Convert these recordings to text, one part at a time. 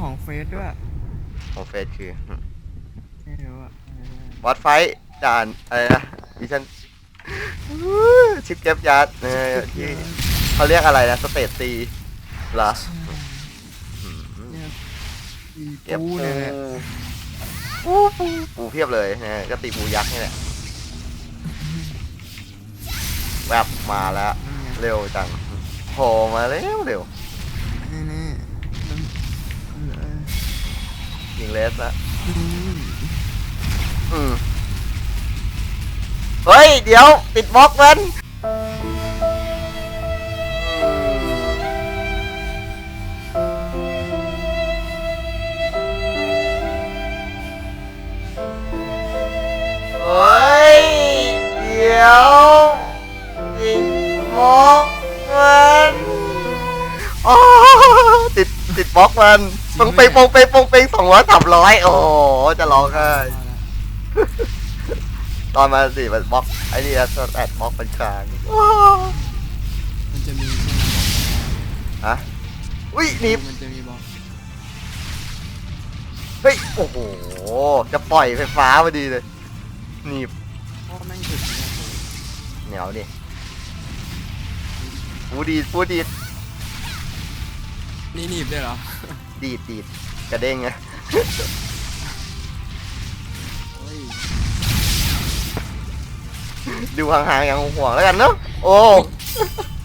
ของเฟสด้วยของเฟสคือไม่รู้อะเออบอสไฟท์ด่านอะไรนะดิฉันชิปเก็บยัดเออที่เขาเรียกอะไรนะสเตตตีเหรออืมเนี่ยอีเก็บปูปูเนี่ยแหละปูปูปูเพียบเลยนะก็ตีปูยักษ์นี่แหละแวบมาแล้วนั่นไงเร็วจังโผล่มาเร็วเร็ว ยิงเลสแล้วอืมอืมเฮ้ย เดี๋ยว ติดบล็อกมัน ติดติดบล็อกมันปงเปงปงเปงปงเปงสองร้อยสามร้อยโอ้โหจะร้องไห้ตอนมาสิมันบล็อกไอ้นี่นะแอดบล็อกเป็นกลางมันจะมีใช่ไหมฮะอุ้ยหนีบมันจะมีบอกเฮ้ยโอ้โหจะปล่อยไฟฟ้าพอดีเลยหนีบเพราะแม่งถึงเนี่ยเหนียวดิฟูดีดฟูดีด นี่หนีบได้เหรอดีดดีดกระเด้งไงเฮ้ยดูห่างๆอย่างห่วงๆแล้วกันเนอะโอ้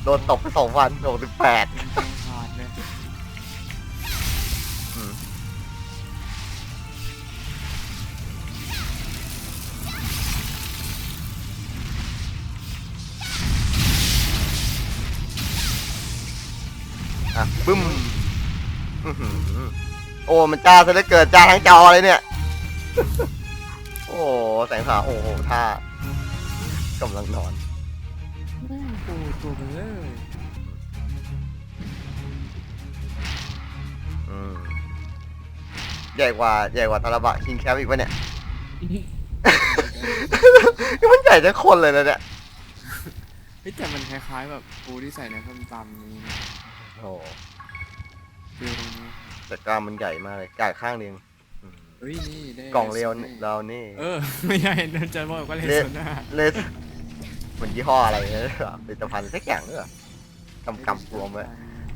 โดนตบไปสองวันโดนถึงแปดมันแทงขาดเลย อะบึ้มอื้อหือโอ้มันจ้าซะเหลือเกินจ้าทั้งจอเลยเนี่ย โอ้แสงขาวโอ้โหท่ากำลังนอน แม่งปูตัวเบลเลยอืมใหญ่กว่าใหญ่กว่าตาลบะคิงแคปอีกวะเนี่ย มันใหญ่ทั้งคนเลยนะเนี่ย เฮ้ยแต่มันคล้ายๆแบบปูที่ใส่ในส้มตำนี้นะ โอ้ฟิลนี้แต่กล้ามมันใหญ่มากเลยจ่ายข้างหนึ่งอืมเฮ้ยนี่ได้กล่องเรียวนี่เรานี่เออ ไม่ใช่นั่นจะบอกว่าเลเลสโซน่าเลสเหมือนยี่ห้ออะไรเนี่ยหรือเปล่าผลิตภัณฑ์สักอย่างหรือเปล่ากำกำรวมไว้ผลิตภัณฑ์